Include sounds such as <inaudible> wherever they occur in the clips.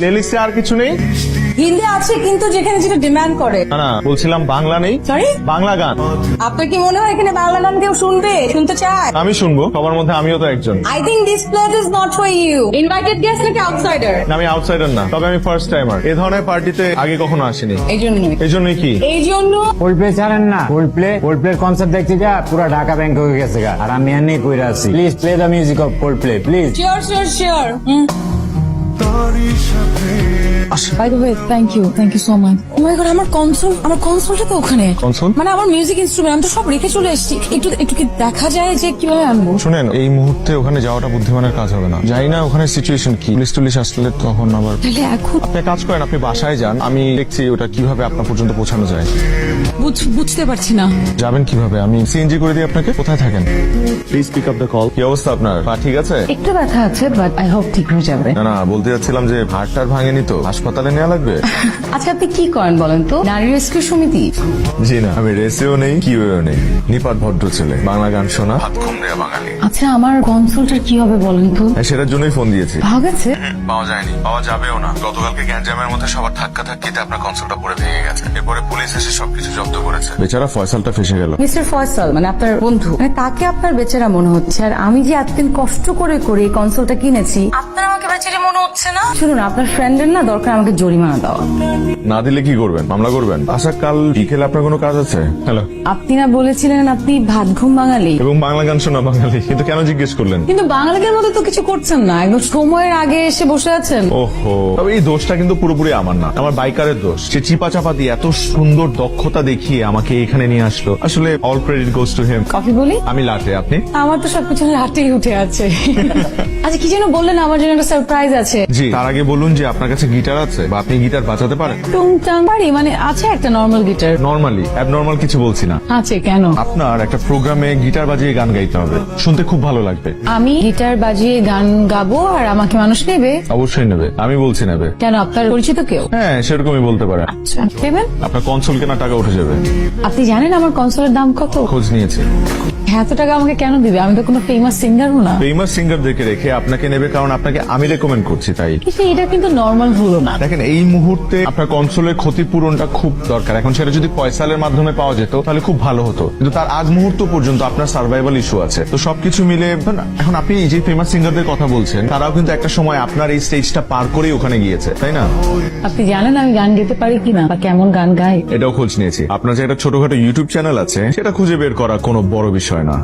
প্লেলিস্টে আর কিছু নেই? হিন্দি আছে কিন্তু যেখানে যেটা ডিমান্ড করে। না না বলছিলাম বাংলা নেই। সরি বাংলা গান। আপনার কি মনে হয় এখানে বাংলা গান কেউ শুনবে? শুনতে চায়? আমি শুনব সবার মধ্যে আমিও তো একজন। I think this place is not for you invited guest নাকি আউটসাইডার না, আমি আউটসাইডার না তবে আমি ফার্স্ট টাইমার এ ধরনের পার্টিতে আগে কখনো আসিনি। এই জন্যই। এই জন্যই কি? এই জন্য কোল্ড প্লে ছাড়েন না। Coldplay Coldplay concert দেখতে যা পুরো ঢাকা ব্যাংক হয়ে গেছে গা। আর আমি এমনি কইরা আছি। Please play the music of Coldplay please sure sure sure by the way thank you thank you so much oh my god আমার কনসোল আমার কনসোলটা তো ওখানে। Console? মানে আমার মিউজিক ইনস্ট্রুমেন্ট আমি তো সব রেখে চলে এসেছি। একটু একটু কি দেখা যায় যে কীভাবে আনব? শুনেন এই মুহূর্তে ওখানে যাওয়াটা বুদ্ধিমানের কাজ হবে না। যাই না ওখানে সিচুয়েশন কি। পুলিশ টুলিশ আসলে তখন আবার তাহলে এখন আপনি কাজ করেন আপনি বাসায় যান। আমি দেখছি ওটা কীভাবে আপনার পর্যন্ত পৌঁছানো যায়। বুঝতে পারছি না। যাবেন কীভাবে? আমি সিএনজি করে দিই আপনাকে। কোথায় থাকেন? Please pick up the call কি অবস্থা আপনার? পা ঠিক আছে? একটু ব্যথা আছে বাট আই হোপ ঠিক হয়ে যাবে। না না বলতে যাচ্ছিলাম যে হাড়টার ভাঙেনি তো। হাসপাতালে নেওয়া লাগবে? <laughs> আচ্ছা আপনি কি করেন বলেন তো? নারী রেস্কিউ সমিতি? জি না আমি রেসেও নেই কিউও নেই। নিপাট ভদ্র ছেলে বাংলা গান শোনা। হাত কম দেয়া বাঙালি। আচ্ছা আমার কনসোলটা কি হবে বলেন তো? হ্যাঁ, সেটার জন্যই ফোন দিয়েছি। ভালো গেছে পাওয়া যায়নি। পাওয়া যাবেও না। গতকালকে গ্যাঞ্জামের মধ্যে সবার ধাক্কা ধাক্কিতে আপনার কনসোলটা পড়ে ভেঙে গেছে। এরপরে পুলিশ এসে সবকিছু জব্দ করেছে। বেচারা ফয়সালটা ফেসে গেল। মিস্টার ফয়সাল মানে আপনার বন্ধু মানে তাকে আপনার বেচারা মনে হচ্ছে। আর আমি যে এতদিন কষ্ট করে করে এই কনসোলটা কিনেছি আপনার মনে হচ্ছে না? শুনুন আপনার ফ্রেন্ডের না দরকার আমাকে জরিমানা দেওয়া। না দিলে কি করবেন? মামলা করবেন? আচ্ছা কাল বিকেলে আপনার কোনো কাজ আছে? হ্যালো। আপনি না বলেছিলেন আপনি ভাত ঘুম বাঙালি। এবং বাংলা গান শোনা বাঙালি। কিন্তু কেন জিজ্ঞেস করলেন? কিন্তু বাঙালিদের মতো তো কিছু করছেন না। একদম সময়ের আগে এসে বসে আছেন। ওহো। তবে এই দোষটা কিন্তু পুরোপুরি আমার না। আমার বাইকারের দোষ। সে চিপা চাপা দিয়ে এত সুন্দর দক্ষতা দেখিয়ে আমাকে এখানে নিয়ে আসলো। আসলে all credit goes to him coffee বলি? আমি লাটে আপনি? আমার তো সবকিছু লাটেই উঠে আছে। <laughs> আচ্ছা কি যেন বললেন আমার জন্য একটা সারপ্রাইজ আছে। জি। তার আগে বলুন যে আপনার কাছে গিটার আছে বা আপনি গিটার বাজাতে পারেন? টুংটাং পারি মানে আছে একটা নর্মাল গিটার নর্মালি অ্যাবনর্মাল কিছু বলছি না। আছে কেন? আপনার একটা প্রোগ্রামে গিটার বাজিয়ে গান গাইতে হবে। শুনতে খুব ভালো লাগবে। আমি গিটার বাজিয়ে গান গাবো আর আমাকে মানুষ নেবে? অবশ্যই নেবে। আমি বলছি নেবে। কেন আপনার পরিচিত কেউ? হ্যাঁ সেরকমই বলতে পারেন। আচ্ছা দেবেন আপনার কনসোল কেনা টাকা উঠে যাবে। আপনি জানেন আমার কনসোলের দাম কত? খোঁজ নিয়েছে। এত টাকা আমাকে কেন দিবে? আমি তো কোনো ফেমাস সিঙ্গারও না। ফেমাস সিঙ্গারদেরকে রেখে আপনাকে নেবে কারণ আপনাকে আমি রেকমেন্ড করছি তাই। এটা কিন্তু নর্মাল হলো না। দেখেন এই মুহূর্তে আপনার কনসোলের ক্ষতিপূরণটা খুব দরকার। এখন সেটা যদি পয়সালের মাধ্যমে পাওয়া যেত তাহলে খুব ভালো হতো। কিন্তু তার আগ মুহূর্ত পর্যন্ত আপনার সার্ভাইভাল ইস্যু আছে। তো সবকিছু মিলে এখন আপনি যে ফেমাস সিঙ্গারদের কথা বলছেন তারাও কিন্তু একটা সময় আপনার এই স্টেজটা পার করেই ওখানে গিয়েছে তাই না? আপনি জানেন আমি গান গেতে পারি কিনা বা কেমন গান গাই? এটাও খোঁজ নিয়েছি। আপনার যে একটা ছোটখাটো ইউটিউব চ্যানেল আছে সেটা খুঁজে বের করা কোনো বড় বিষয় না।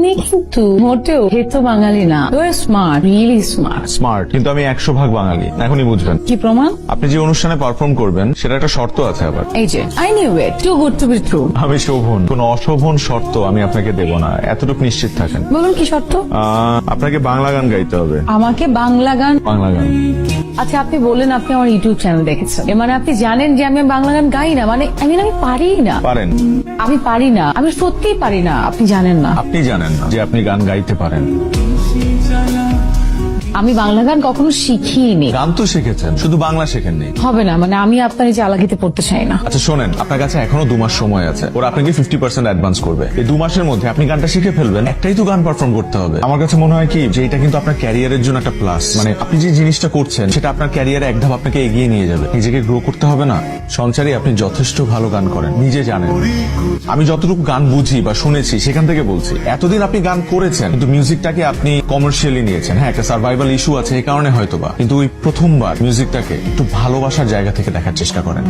আপনি কিন্তু মোটেও হেতো বাঙালি না। স্মার্ট রিয়েলি স্মার্ট স্মার্ট কিন্তু আমি একশো ভাগ বাঙালি। এখনই বুঝবেন। কি প্রমাণ? আপনি যে অনুষ্ঠানে পারফর্ম করবেন সেটা একটা শর্ত আছে আবার। এই যে I knew it too good to be true আমি শোভন কোন অশোভন শর্ত আমি আপনাকে দেব না। এতটুকু নিশ্চিত থাকেন। বলুন কি শর্ত? আপনাকে বাংলা গান গাইতে হবে। আমাকে বাংলা গান? বাংলা গান। আচ্ছা আপনি বললেন আপনি আমার ইউটিউব চ্যানেল দেখেছেন। এর মানে আপনি জানেন যে আমি বাংলা গান গাই না। মানে আমি আমি পারি না। পারেন। আমি পারি না। আমি সত্যিই পারি না। আপনি জানেন না। আপনি জানেন। যে আপনি গান গাইতে পারেন। আমি বাংলা গান কখনো শিখিনি। গান তো শিখেছেন শুধু বাংলা শেখেননি। হবে না মানে আমি আপনার এই চালাকিতে পড়তে চাই না। আচ্ছা শোনেন আপনার কাছে এখনও দু মাস সময় আছে। ওরা আপনাকে ফিফটি পার্সেন্ট অ্যাডভান্স করবে। এই দু মাসের মধ্যে আপনি গানটা শিখে ফেলবেন একটাই তো গান পারফর্ম করতে হবে। আমার কাছে মনে হয় কি যে এটা কিন্তু আপনার ক্যারিয়ারের জন্য একটা প্লাস মানে আপনি যে জিনিসটা করছেন সেটা আপনার ক্যারিয়ারে এক ধাপ আপনাকে এগিয়ে নিয়ে যাবে। নিজেকে গ্রো করতে হবে না। সঞ্চারী আপনি যথেষ্ট ভালো গান করেন নিজে জানেন। আমি যতটুকু গান বুঝি বা শুনেছি সেখান থেকে বলছি। এতদিন আপনি গান করেছেন কিন্তু মিউজিকটাকে আপনি কমার্শিয়ালি নিয়েছেন। হ্যাঁ একটা সার্ভাইভাল ইস্যু আছে এই কারণে হয়তোবা। কিন্তু ওই প্রথমবার মিউজিকটাকে একটু ভালোবাসার জায়গা থেকে দেখার চেষ্টা করেন।